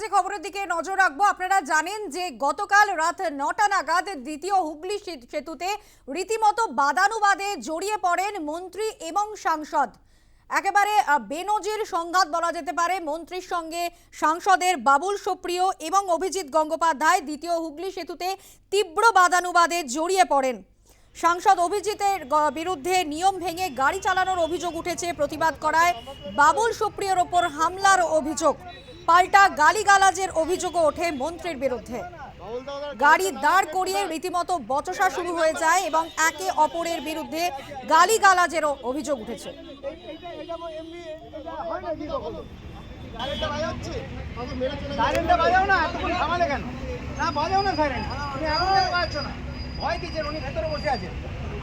যে খবরের দিকে নজর রাখব, আপনারা জানেন যে গতকাল রাত নটা নাগাদ দ্বিতীয় হুগলি সেতুতে রীতিমতো বাদানুবাদে জড়িয়ে পড়েন মন্ত্রী এবং সাংসদ। একেবারে বেনজির সংঘাত বলা যেতে পারে। মন্ত্রীর সঙ্গে সাংসদের বাবুল সুপ্রিয় এবং অভিজিৎ গঙ্গোপাধ্যায় দ্বিতীয় হুগলি সেতুতে তীব্র বাদানুবাদে জড়িয়ে পড়েন। সাংসদ অভিজিতের বিরুদ্ধে নিয়ম ভেঙে গাড়ি চালানোর অভিযোগ উঠেছে, প্রতিবাদ করায় বাবুল সুপ্রিয়র ওপর হামলার অভিযোগ। পাল্টা গালিগালাজের অভিযোগও ওঠে মন্ত্রীর বিরুদ্ধে। গাড়ি দাঁড় করিয়ে রীতিমতো বচসা শুরু হয়ে যায় এবং একে অপরের বিরুদ্ধে গালিগালাজেরও অভিযোগ উঠেছে।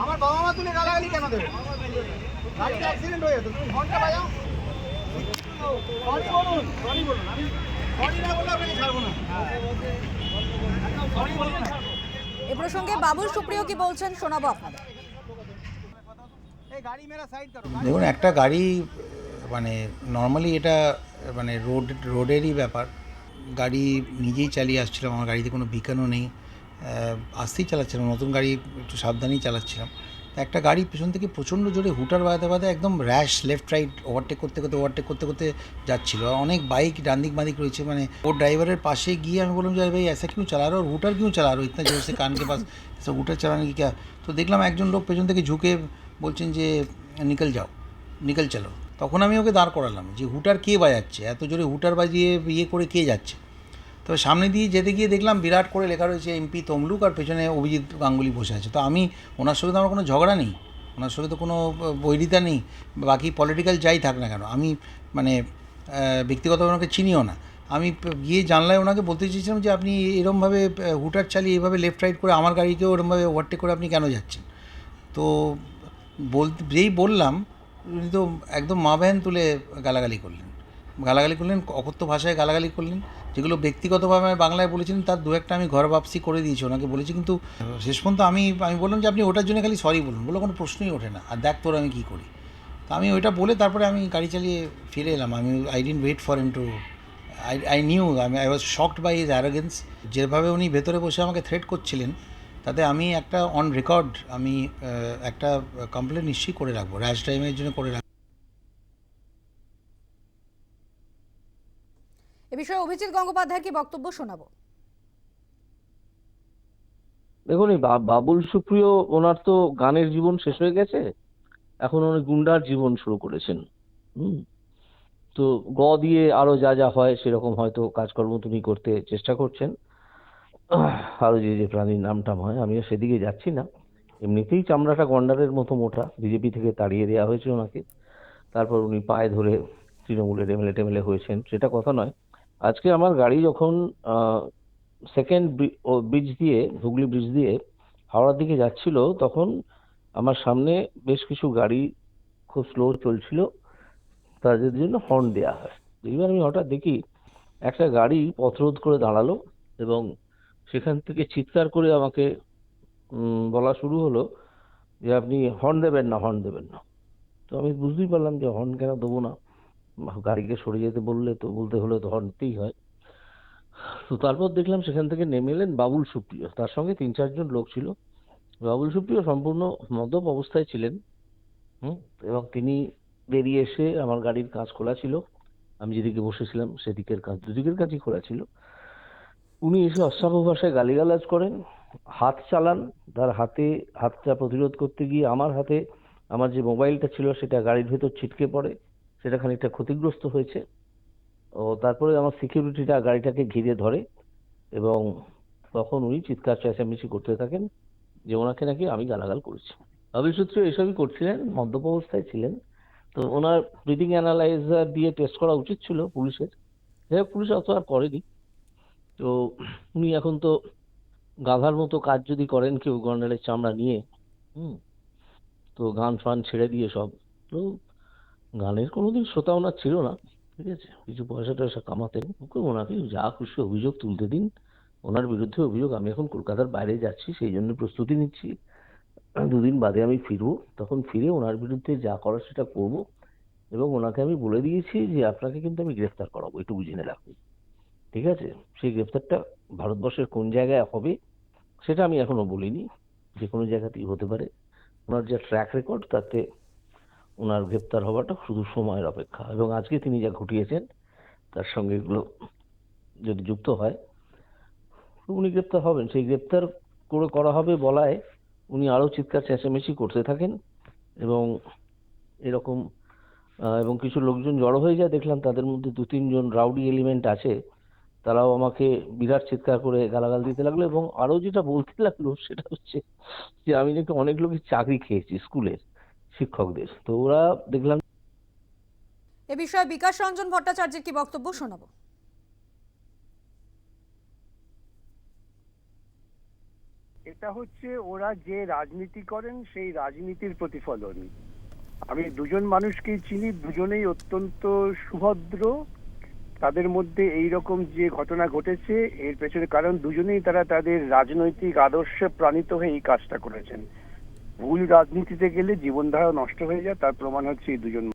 আমার বাবা মা গালাগালি কেন দেবে? অ্যাক্সিডেন্ট হয়ে যেত ফোনটা বাজাও। এ প্রসঙ্গে বাবুল সুপ্রিয় কি বলছেন শোনাবো আপনাদের। এই গাড়ি মেরা সাইড করো দেখুন একটা গাড়ি মানে নর্মালি এটা মানে রোড রোডেরই ব্যাপার। গাড়ি নিজেই চালিয়ে আসছিলাম আমার গাড়িতে কোনো বিকানও নেই। আসতেই চালাচ্ছিলাম নতুন গাড়ি একটু সাবধানেই চালাচ্ছিলাম। একটা গাড়ি পেছন থেকে প্রচণ্ড জোরে হুটার বাজাতে বাজাতে একদম র্যাশ লেফট রাইট ওভারটেক করতে করতে ওভারটেক করতে করতে যাচ্ছিল অনেক বাইক ডান দিক বাদিক রয়েছে মানে ওর ড্রাইভারের পাশে গিয়ে আমি বললাম যে আরে ভাই ऐसा क्यों चला रहा हो और हुटर क्यों चला रहे हो इतना जोर से कान के पास ऐसा हुटर चलाने की क्या তো দেখলাম একজন লোক পেছন থেকে ঝুঁকে বলছেন যে নিকল যাও নিকল চলো তখন আমি ওকে দাঁড় করালাম যে হুটার কে বাজাচ্ছে এত জোরে হুটার বাজিয়ে ইয়ে করে কে যাচ্ছে তবে সামনে দিয়ে যেতে গিয়ে দেখলাম বিরাট করে লেখা রয়েছে এমপি তমলুক আর পেছনে অভিজিৎ গাঙ্গুলি বসে আছে। তো আমি, ওনার সঙ্গে তো আমার কোনো ঝগড়া নেই, ওনার সঙ্গে তো কোনো বৈরিতা নেই, বাকি পলিটিক্যাল যাই থাক না কেন। আমি মানে ব্যক্তিগতভাবে ওনাকে চিনিও না। আমি গিয়ে জানলায় ওনাকে বলতে চেয়েছিলাম যে আপনি এরমভাবে হুটার চালিয়ে এভাবে লেফট রাইট করে আমার গাড়িকেও এরমভাবে ওভারটেক করে আপনি কেন যাচ্ছেন? তো বল, যেই বললাম, উনি তো একদম মা ভ্যান তুলে গালাগালি করলেন। গালাগালি করলেন অকথ্য ভাষায় গালাগালি করলেন। যেগুলো ব্যক্তিগতভাবে আমি বাংলায় বলেছিলেন তার দু একটা আমি ঘর বাপসি করে দিয়েছি, ওনাকে বলেছি। কিন্তু শেষ পর্যন্ত আমি আমি বললাম যে, আপনি ওটার জন্য খালি সরি বলুন। বলে কোনো প্রশ্নই ওঠে না। আর দেখ তোর আমি কী করি? তো আমি ওইটা বলে তারপরে আমি গাড়ি চালিয়ে ফিরে এলাম। আমি I didn't wait for him to I I knew আমি I was shocked by his arrogance যেভাবে উনি ভেতরে বসে আমাকে থ্রেট করছিলেন, তাতে আমি একটা অন রেকর্ড আমি একটা কমপ্লেন নিশ্চয়ই করে রাখব র্যাশ টাইমের জন্য করে রাখব। বিষয়ে অভিজিৎ গঙ্গোপাধ্যায়ের কি বক্তব্য শোনাবো? দেখুন, এই বাবুল সুপ্রিয় ওনার তো গানের জীবন শেষ হয়ে গেছে। এখন উনি গুন্ডার জীবন শুরু করেছেন। হুম। তো গ দিয়ে আরও যা যা হয়, সেরকম হয়তো কাজকর্ম তুমি করতে চেষ্টা করছেন। আরও যে যে প্রাণীর নাম টাম হয়, আমিও সেদিকে যাচ্ছি না। এমনিতেই চামড়াটা গন্ডারের মতো মোটা। বিজেপি থেকে তাড়িয়ে দেওয়া হয়েছে ওনাকে। তারপর উনি পায়ে ধরে তৃণমূলের এমএলএ টেমএলএ হয়েছেন। সেটা কথা নয়। আজকে আমার গাড়ি যখন সেকেন্ড ব্রিজ দিয়ে, হুগলি ব্রিজ দিয়ে হাওড়ার দিকে যাচ্ছিল, তখন আমার সামনে বেশ কিছু গাড়ি খুব স্লো চলছিল। তাদের জন্য হর্ন দেওয়া হয়। এইবার আমি হঠাৎ দেখি একটা গাড়ি পথরোধ করে দাঁড়াল এবং সেখান থেকে চিৎকার করে আমাকে বলা শুরু হলো যে, আপনি হর্ন দেবেন না হর্ন দেবেন না। তো আমি বুঝতেই পারলাম যে হর্ন কেন দেবো না? গাড়িকে সরে যেতে বললে তো বলতে হলে তো হর্ন হয়। তো তারপর দেখলাম সেখান থেকে নেমে এলেন বাবুল সুপ্রিয়। তার সঙ্গে তিন চারজন লোক ছিল। বাবুল সুপ্রিয় সম্পূর্ণ মদ্যপ অবস্থায় ছিলেন, হুম, এবং তিনি বেরিয়ে এসে আমার গাড়ির কাঁচ খোলা ছিল। আমি যেদিকে বসেছিলাম সেদিকের কাঁচ, দুদিকের কাঁচই খোলা ছিল। উনি এসে অশ্রাব্য ভাষায় গালিগালাজ করেন, হাত চালান, তার হাতে হাতটা প্রতিরোধ করতে গিয়ে আমার হাতে আমার যে মোবাইলটা ছিল সেটা গাড়ির ভেতর ছিটকে পড়ে। সেটা খানিকটা ক্ষতিগ্রস্ত হয়েছে। ও তারপরে আমার সিকিউরিটিটা গাড়িটাকে ঘিরে ধরে এবং তখন উনি চিৎকার চেঁচামেচি করতে থাকেন যে ওনাকে নাকি আমি গালাগাল করেছি। অভিসূত্র এসবই করছিলেন, মদ্যপ অবস্থায় ছিলেন। তো ওনার ব্রিদিং অ্যানালাইজার দিয়ে টেস্ট করা উচিত ছিল পুলিশের। যাই হোক, পুলিশ অত আর করেনি। তো উনি এখন তো গাধার মতো কাজ যদি করেন কেউ, গন্ডারের চামড়া নিয়ে, হুম, তো গান ফান ছেড়ে দিয়ে সব। তো গানের কোনোদিন শ্রোতা ওনার ছিল না, ঠিক আছে? কিছু পয়সা টয়সা কামাতেন ওকে ওনাকে যা খুশি অভিযোগ তুলতে দিন, ওনার বিরুদ্ধে অভিযোগ, আমি এখন কলকাতার বাইরে যাচ্ছি, সেই জন্য প্রস্তুতি নিচ্ছি। দুদিন বাদে আমি ফিরবো, তখন ফিরে ওনার বিরুদ্ধে যা করার সেটা করব, এবং ওনাকে আমি বলে দিয়েছি যে আপনাকে কিন্তু আমি গ্রেফতার করাবো, একটু বুঝে রাখুন ঠিক আছে? সেই গ্রেফতারটা ভারতবর্ষের কোন জায়গায় হবে, সেটা আমি এখনও বলিনি, যে কোনো জায়গাতেই হতে পারে। ওনার যা ট্র্যাক রেকর্ড তাতে ওনার গ্রেপ্তার হওয়াটা শুধু সময়ের অপেক্ষা। এবং আজকে তিনি যা ঘটিয়েছেন, তার সঙ্গে এগুলো যদি যুক্ত হয় উনি গ্রেপ্তার হবেন। সেই গ্রেপ্তার করে করা হবে বলায় উনি আরও চিৎকার চেঁচামেচি করতে থাকেন এবং এরকম এবং কিছু লোকজন জড়ো হয়ে যায়। দেখলাম তাদের মধ্যে দু তিনজন রাউডি এলিমেন্ট আছে। তারাও আমাকে বিরাট চিৎকার করে গালাগাল দিতে লাগল এবং আরও যেটা বলতে লাগল সেটা হচ্ছে যে আমি নাকি অনেক লোকের চাকরি খেয়েছি স্কুলের। শিক্ষকদের। তো ওরা দেখলাম এ বিষয়ে বিকাশ রঞ্জন ভট্টাচার্যের কি বক্তব্য শোনাবো? এটা হচ্ছে ওরা যে রাজনীতি করেন সেই রাজনীতির প্রতিফলন। আমি দুজন মানুষকে চিনি দুজনেই অত্যন্ত সুভদ্র। তাদের মধ্যে এই রকম যে ঘটনা ঘটেছে এর পেছনে কারণ দুজনেই তারা তাদের রাজনৈতিক আদর্শে প্রাণিত হয়ে এই কাজটা করেছেন। ভুল রাজনীতিতে গেলে জীবনধারা নষ্ট হয়ে যায় তার প্রমাণ হচ্ছে এই দুজন